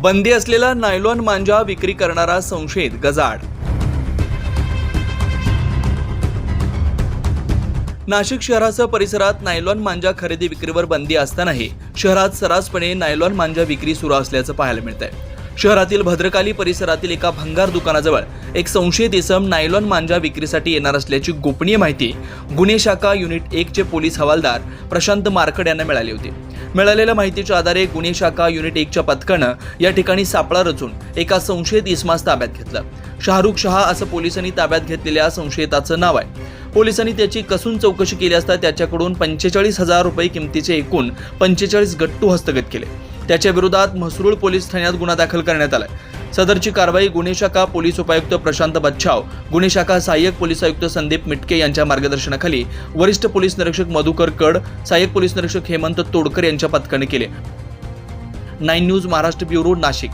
बंदी असलेला नायलॉन मांजा विक्री करणारा संशयित गजाड नाशिक शहरासह परिसरात नायलॉन मांजा खरेदी विक्रीवर बंदी असतानाही शहरात सर्रासपणे नायलॉन मांजा विक्री सुरू असल्याचं पाहायला मिळत आहे शहरातील भद्रकाली परिसरातील एका भंगार दुकानाजवळ एक संशयित इसम नायलॉन मांजा विक्रीसाठी येणार असल्याची गोपनीय माहिती गुन्हे शाखा युनिट एकचे पोलीस हवालदार प्रशांत मार्कड यांना मिळाली होती. मिळालेल्या माहितीच्या आधारे गुन्हे शाखा युनिट एकच्या पथकानं या ठिकाणी सापळा रचून एका संशयित इसमास ताब्यात घेतलं. शाहरुख शहा असं पोलिसांनी ताब्यात घेतलेल्या संशयिताचं नाव आहे. पोलिसांनी त्याची कसून चौकशी केली असता त्याच्याकडून पंचेचाळीस हजार रुपये किमतीचे एकूण पंचेचाळीस गट्टू हस्तगत केले. त्याच्या विरोधात म्हसरूळ पोलीस ठाण्यात गुन्हा दाखल करण्यात आलाय. सदरची कारवाई गुन्हे शाखा पोलीस उपायुक्त प्रशांत बच्छाव गुन्हे शाखा सहाय्यक पोलीस आयुक्त संदीप मिटके यांच्या मार्गदर्शनाखाली वरिष्ठ पोलीस निरीक्षक मधुकर कड सहाय्यक पोलीस निरीक्षक हेमंत तोडकर यांच्या पथकाने केले. Nine news Maharashtra bureau Nashik.